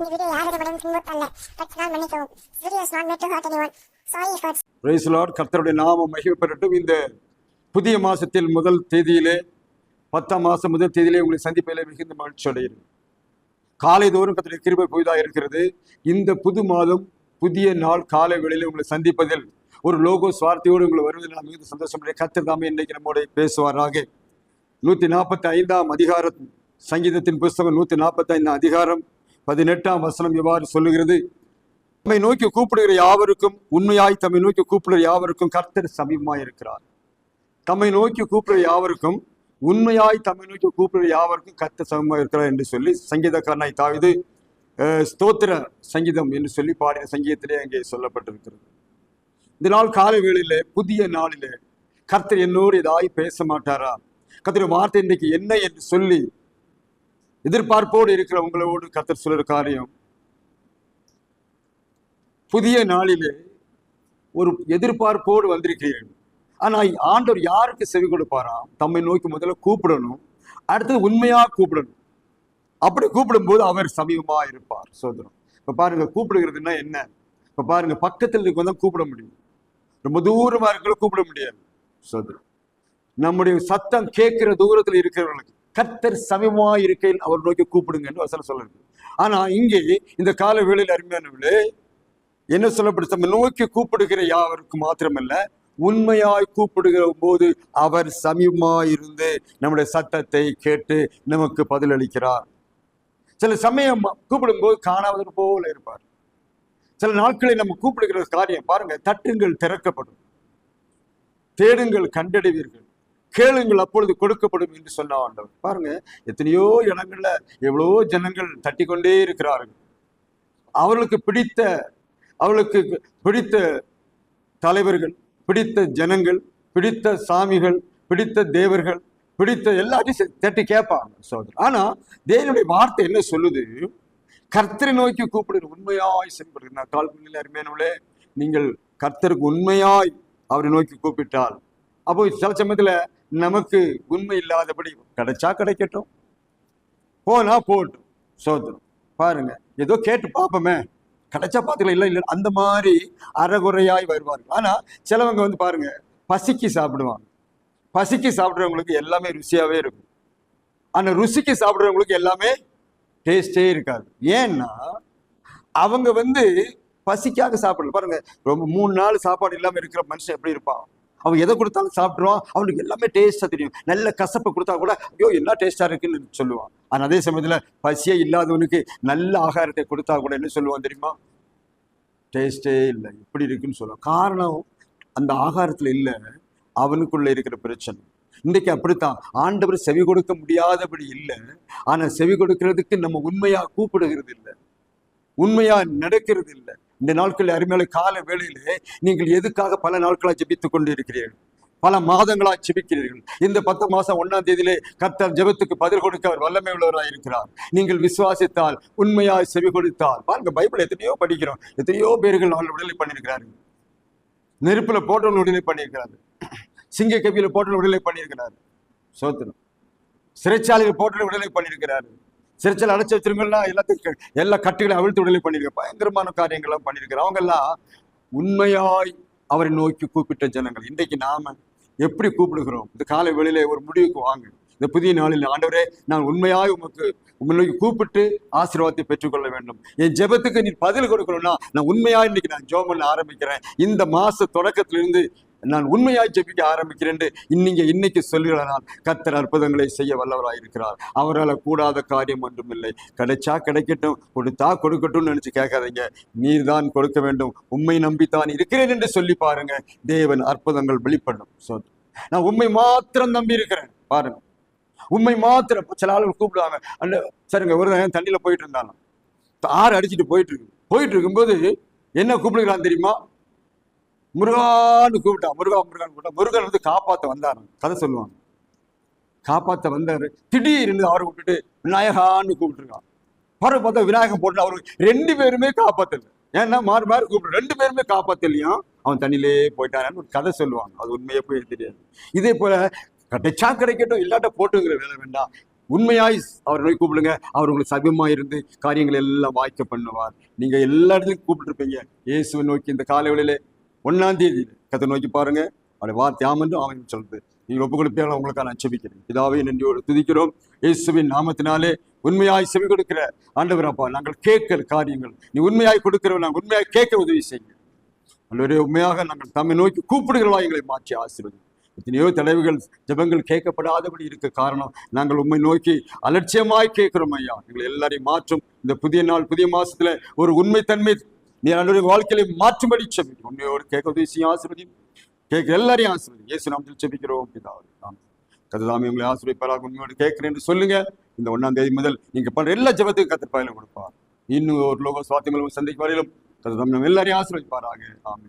இந்த வீடியோ யாரிடமிடம் துன்புறுத்த அல்ல கற்றால் மன்னிக்கவும். Video is not made to hurt anyone sorry for praise lord கர்த்தருடைய நாமம் மகிமைப்படட்டும் இந்த புதிய மாசத்தில் முதல் தேதியிலே பத்தாம் மாசம் முதல் தேதியிலே உங்களை சந்திப்பதிலே மிகுந்த மகிழ்ச்சி அடைகிறேன். காலைதோறும் கர்த்தருடைய கிருபை புதிதா இருக்கிறது. இந்த புது மாதம் புதிய நாள் காலை வேளையிலே உங்களை சந்திப்பதில் ஒரு லோகோ சுவார்த்தையோடு உங்களை வருவதில் நான் மிகுந்த சந்தோஷம் கர்த்தர் தாமே இன்னைக்கு நம்மோட பேசுவாராக. நூத்தி நாற்பத்தி ஐந்தாம் அதிகாரம் சங்கீதத்தின் புஸ்தகம் நூத்தி நாற்பத்தி ஐந்தாம் அதிகாரம். பதினெட்டாம் வசனம் இவ்வாறு சொல்லுகிறது? தம்மை நோக்கி கூப்பிடுகிற யாவருக்கும் உண்மையாய் தம்மை நோக்கி கூப்பிடுகிற யாவருக்கும் கர்த்தர் சமீபமாய் இருக்கிறார் தம்மை நோக்கி கூப்பிடுகிற யாவருக்கும் உண்மையாய் தம்மை நோக்கி கூப்பிடுகிற யாவருக்கும் கர்த்தர் சமீபமாய் இருக்கிறார் என்று சொல்லி சங்கீதக்காரனாய் தாவிது ஸ்தோத்திர சங்கீதம் என்று சொல்லி பாடின சங்கீதத்திலே அங்கே சொல்லப்பட்டிருக்கிறது. இந்த நாள் காலை வேளையிலே புதிய நாளிலே கர்த்தர் என்னோடு ஏதாய் பேச மாட்டாரா? கர்த்தர் வார்த்தை இன்றைக்கு என்ன என்று சொல்லி எதிர்பார்ப்போடு இருக்கிற உங்களோடு கத்தர் சொல்லுற காரியம் புதிய நாளிலே ஒரு எதிர்பார்ப்போடு வந்திருக்கிறீர்கள். ஆனா ஆண்டவர் யாருக்கு செவி கொடுப்பாராம் தம்மை நோக்கி முதல்ல கூப்பிடணும் அடுத்தது உண்மையா கூப்பிடணும். அப்படி கூப்பிடும்போது அவர் சமீபமா இருப்பார் சோதனம். இப்ப பாருங்க கூப்பிடுகிறதுன்னா என்ன? இப்ப பாருங்க பக்கத்தில் இருக்கவங்க தான் கூப்பிட முடியும். ரொம்ப தூரமா இருக்கிற கூப்பிட முடியாது சோதனம். நம்முடைய சத்தம் கேட்கிற தூரத்தில் இருக்கிறவர்களுக்கு கர்த்தர் சமீபமா இருக்கையில் அவர் நோக்கி கூப்பிடுங்கன்னு வசனம் சொல்லுது ஆனா இங்கே இந்த கால வேளையில் அருமையானவர்களே என்ன சொல்லப்படுது? நம்ம நோக்கி கூப்பிடுகிற யாவருக்கு மாத்திரமல்ல உண்மையாய் கூப்பிடுகிற போது அவர் சமீபமாய் இருந்து நம்முடைய சத்தத்தை கேட்டு நமக்கு பதிலளிக்கிறார் சில சமயம் கூப்பிடும்போது காணாதது போல இருப்பார். சில நாட்களை நம்ம கூப்பிடுகிற காரியம் பாருங்க தட்டுங்கள் திறக்கப்படும். தேடுங்கள் கண்டடைவீர்கள். கேளுங்கள் அப்பொழுது கொடுக்கப்படும் என்று சொன்ன ஆண்டவர். பாருங்க எத்தனையோ இடங்கள்ல எவ்வளோ ஜனங்கள் தட்டி கொண்டே இருக்கிறார்கள். அவர்களுக்கு பிடித்த அவளுக்கு பிடித்த தலைவர்கள் பிடித்த ஜனங்கள் பிடித்த சாமிகள் பிடித்த தேவர்கள் பிடித்த எல்லாத்தையும் தட்டி கேட்பாங்க சோதரர் ஆனா தேவனுடைய வார்த்தை என்ன சொல்லுது? கர்த்தரை நோக்கி கூப்பிடுற உண்மையாய் செல்படுகிற நான் கால் பண்ணில அருமையானவளே நீங்கள் கர்த்தருக்கு உண்மையாய் அவரை நோக்கி கூப்பிட்டால். அப்போ சில சமயத்துல நமக்கு உண்மை இல்லாதபடி கிடைச்சா கிடைக்கட்டும். போனா போட்டும் சோதரம் பாருங்க ஏதோ கேட்டு பார்ப்போமே. கிடைச்சா பார்த்துக்கலாம் இல்லை இல்லை அந்த மாதிரி அறகுறையாய் வருவார்கள். ஆனால் சிலவங்க வந்து பாருங்க பசிக்கு சாப்பிடுவாங்க. பசிக்கு சாப்பிட்றவங்களுக்கு எல்லாமே ருசியாகவே இருக்கும். ஆனால் ருசிக்கு சாப்பிட்றவங்களுக்கு எல்லாமே டேஸ்டே இருக்காது. ஏன்னா அவங்க வந்து பசிக்காக சாப்பிடல. பாருங்க ரொம்ப மூணு நாள் சாப்பாடு இல்லாமல் இருக்கிற மனுஷன் எப்படி இருப்பான்? அவன் எதை கொடுத்தாலும் சாப்பிட்ருவான் அவனுக்கு எல்லாமே டேஸ்ட்டாக தெரியும். நல்ல கசப்பை கொடுத்தா கூட ஐயோ எல்லாம் டேஸ்ட்டாக இருக்குன்னு சொல்லுவான். ஆனால் அதே சமயத்தில் பசியே இல்லாதவனுக்கு நல்ல ஆகாரத்தை கொடுத்தா கூட என்ன சொல்லுவான் தெரியுமா? டேஸ்ட்டே இல்லை. இப்படி இருக்குன்னு சொல்லுவான். காரணம் அந்த ஆகாரத்தில் இல்லை. அவனுக்குள்ளே இருக்கிற பிரச்சனை. இன்றைக்கி அப்படித்தான். ஆண்டவர் செவி கொடுக்க முடியாதபடி இல்லை. ஆனால் செவி கொடுக்கிறதுக்கு நம்ம உண்மையாக கூப்பிடுகிறது இல்லை. உண்மையாக நடக்கிறது இல்லை. இந்த நாட்கள் அருமையான கால வேளையிலே நீங்கள் எதுக்காக பல நாட்களாக ஜபித்துக் கொண்டிருக்கிறீர்கள்? பல மாதங்களா ஜெபிக்கிறீர்கள். இந்த பத்து மாசம் ஒன்னாம் தேதியிலே கர்த்தர் ஜெபத்துக்கு பதில் கொடுக்க அவர் வல்லமை உள்ளவராக இருக்கிறார். நீங்கள் விசுவாசித்தால் உண்மையாய் செவி கொடுத்தால் பாருங்க பைபிள் எத்தனையோ படிக்கிறோம். எத்தனையோ பேர்கள் அவர்கள் விடுதலை பண்ணியிருக்கிறார்கள். நெருப்புல போட்டவர்கள் விடுதலை பண்ணியிருக்கிறாரு சிங்க கவியில போட்டவர்கள் விடுதலை பண்ணியிருக்கிறாரு சோத்திரம். சிறைச்சாலையில் போட்டு விடுதலை பண்ணியிருக்கிறாரு சிறைச்சாலை அடைச்சி வச்சிருக்கலாம் எல்லாத்தையும் எல்லா கட்டுகளையும் அவிழ்த்து விடுதலை பண்ணியிருக்க பயங்கரமான காரியங்கள்லாம் பண்ணியிருக்கிறோம் அவங்கெல்லாம் உண்மையாய் அவரை நோக்கி கூப்பிட்ட ஜனங்கள். இன்றைக்கு நாம எப்படி கூப்பிடுகிறோம்? இந்த காலை வெளியில ஒரு முடிவுக்கு வாங்க. இந்த புதிய நாளில் ஆண்டவரே நான் உண்மையாய் உமக்கு உங்களை கூப்பிட்டு ஆசீர்வாதத்தை பெற்றுக்கொள்ள வேண்டும். என் ஜெபத்துக்கு நீ பதில் கொடுக்கணும்னா நான் உண்மையாக இன்னைக்கு நான் ஜெபம் பண்ண ஆரம்பிக்கிறேன். இந்த மாச தொடக்கத்திலிருந்து நான் உண்மையாய் ஜெபிக்க ஆரம்பிக்கிறேன் இன்னைக்கு இன்னைக்கு சொல்லுகிறானால் கத்தர் அற்புதங்களை செய்ய வல்லவராயிருக்கிறார். அவரால் கூடாத காரியம் ஒன்றும் இல்லை கிடைச்சா கிடைக்கட்டும் கொடுத்தா கொடுக்கட்டும்னு நினைச்சு கேட்காதீங்க. நீர் தான் கொடுக்க வேண்டும். உண்மை நம்பித்தான் இருக்கிறேன் என்று சொல்லி பாருங்க. தேவன் அற்புதங்கள் வெளிப்படும். சோ நான் உண்மை மாத்திரம் நம்பி இருக்கிறேன். பாருங்க. உண்மை மாத்திரம் சில ஆளுகள் கூப்பிடுவாங்க. அந்த சரிங்க ஒரு தண்ணியில் போயிட்டு இருந்தாலும். ஆறு அடிச்சுட்டு போயிட்டு இருக்கு. போயிட்டு இருக்கும்போது என்ன கூப்பிடுகிறான் தெரியுமா? முருகான்னு கூப்பிட்டா முருகா முருகான்னு கூப்பிட்டா முருகன் வந்து காப்பாத்த வந்தாரு. கதை சொல்லுவாங்க. காப்பாத்த வந்தாரு. திடீர்னு அவரை விட்டுட்டு விநாயகான்னு கூப்பிட்டுருக்கான். பிறகு பார்த்தா விநாயகம் போட்டு அவருக்கு ரெண்டு பேருமே காப்பாத்தல. ஏன்னா மாறு மாறு கூப்பிட்டு ரெண்டு பேருமே காப்பாத்தலையா அவன் தண்ணியிலே போயிட்டான்னு ஒரு கதை சொல்லுவாங்க. அது உண்மையா போய் தெரியாது. இதே போல கிடைச்சா கிடைக்கட்டும் இல்லாட்ட போட்டுங்கிற வேலை வேண்டாம். உண்மையாய் அவர் நோய் கூப்பிடுங்க. அவர் உங்களுக்கு சமயமாக இருந்து காரியங்கள் எல்லாம் வாய்க்க பண்ணுவார். நீங்க எல்லா இடத்துலையும் கூப்பிட்டுருப்பீங்க. இயேசுவை நோக்கி இந்த காலைகளிலே ஒன்னாம் தேதி கத்தை நோக்கி பாருங்க. அவளை வார்த்தை ஆமென்று அவன் சொல்றது நீங்கள் ஒப்பு கொடுப்பேன் உங்களுக்கு நான் செபிக்கிறேன் இதாவே நன்றியோடு துதிக்கிறோம். இயேசுவின் நாமத்தினாலே உண்மையாய் செவி கொடுக்கிற ஆண்டவர் அப்பா நாங்கள் கேட்கிற காரியங்கள் நீ உண்மையாய் கொடுக்கிறவ நாங்கள் உண்மையாய் கேட்க உதவி செய்யுங்க அல்லவரே உண்மையாக நாங்கள் தம்மை நோக்கி கூப்பிடுகிறவா எங்களை மாற்றி ஆசிர்வது எத்தனையோ தலைவுகள் ஜெபங்கள் கேட்கப்படாதபடி இருக்க காரணம் நாங்கள் உண்மை நோக்கி அலட்சியமாய் கேட்கிறோம் ஐயா. எங்களை எல்லாரையும் மாற்றும். இந்த புதிய நாள் புதிய மாசத்துல ஒரு உண்மைத்தன்மை நீ அன்றைய வாழ்க்கையில மாற்றும்படி செபிக்கிறோம். உண்மையோடு கேட்க உதவி செய்யும் கேட்க எல்லாரையும் ஆசீர்வதி இயேசு நாமத்தில் செபிக்கிறோம் பிதாவே. ஆமென். கர்த்ததாமே உங்களை ஆசிரியப்பாராக உண்மையோடு கேட்கிறேன் என்று சொல்லுங்க. இந்த ஒன்னாம் தேதி முதல் நீங்க பண்ற எல்லா ஜபத்துக்கும் கத்திர பயிலும் கொடுப்பார். இன்னும் ஒரு லோக சுவாத்தியங்களும் சந்திக்கு வரையிலும் கர்த்ததாமே நம்ம எல்லாரையும் ஆசிரியப்பாராக ஆமே